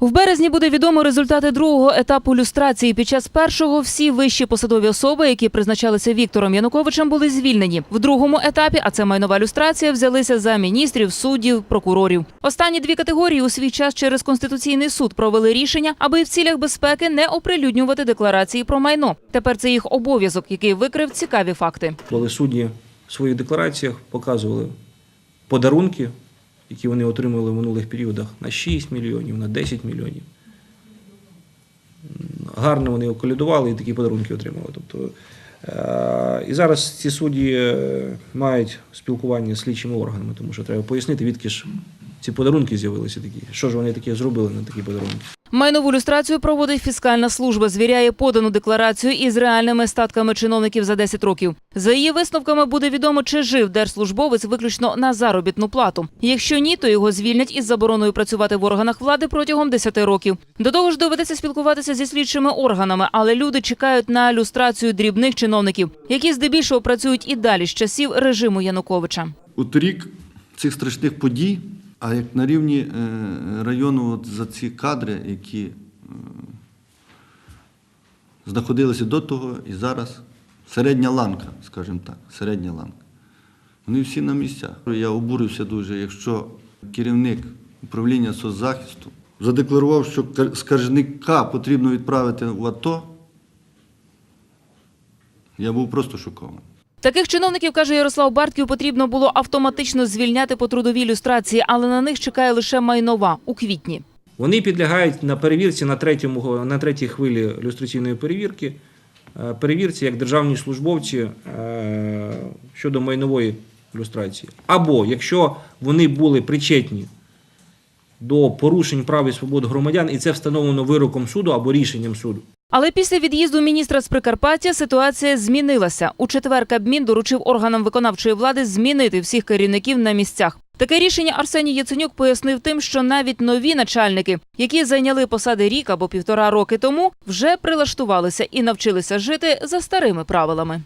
В березні буде відомо результати другого етапу люстрації. Під час першого всі вищі посадові особи, які призначалися Віктором Януковичем, були звільнені. В другому етапі, а це майнова люстрація, взялися за міністрів, суддів, прокурорів. Останні дві категорії у свій час через конституційний суд провели рішення, аби в цілях безпеки не оприлюднювати декларації про майно. Тепер це їх обов'язок, який викрив цікаві факти. Коли судді в своїх деклараціях показували подарунки, які вони отримали в минулих періодах на 6 мільйонів, на 10 мільйонів. Гарно вони околядували і такі подарунки отримали. Тобто, е, і зараз ці судді е, мають спілкування з слідчими органами, тому що треба пояснити, відки ж ці подарунки з'явилися такі. Що ж вони таке зробили на такі подарунки. Майнову люстрацію проводить фіскальна служба, звіряє подану декларацію із реальними статками чиновників за 10 років. За її висновками буде відомо, чи жив держслужбовець виключно на заробітну плату. Якщо ні, то його звільнять із забороною працювати в органах влади протягом 10 років. До того ж, доведеться спілкуватися зі слідчими органами, але люди чекають на люстрацію дрібних чиновників, які здебільшого працюють і далі з часів режиму Януковича. У торік цих страшних подій, а як на рівні е, району от за ці кадри, які е, знаходилися до того і зараз, середня ланка, скажімо так, середня ланка. Вони всі на місцях. Я обурився дуже, якщо керівник управління соцзахисту задекларував, що скаржника потрібно відправити в АТО, я був просто шокований. Таких чиновників, каже Ярослав Бартків, потрібно було автоматично звільняти по трудовій люстрації, але на них чекає лише майнова у квітні. Вони підлягають на перевірці на, третьому, на третій хвилі люстраційної перевірки, е, перевірці як державні службовці е, щодо майнової люстрації. Або якщо вони були причетні до порушень прав і свобод громадян, і це встановлено вироком суду або рішенням суду. Але після від'їзду міністра з Прикарпаття ситуація змінилася. У четвер Кабмін доручив органам виконавчої влади змінити всіх керівників на місцях. Таке рішення Арсеній Яценюк пояснив тим, що навіть нові начальники, які зайняли посади рік або півтора роки тому, вже прилаштувалися і навчилися жити за старими правилами.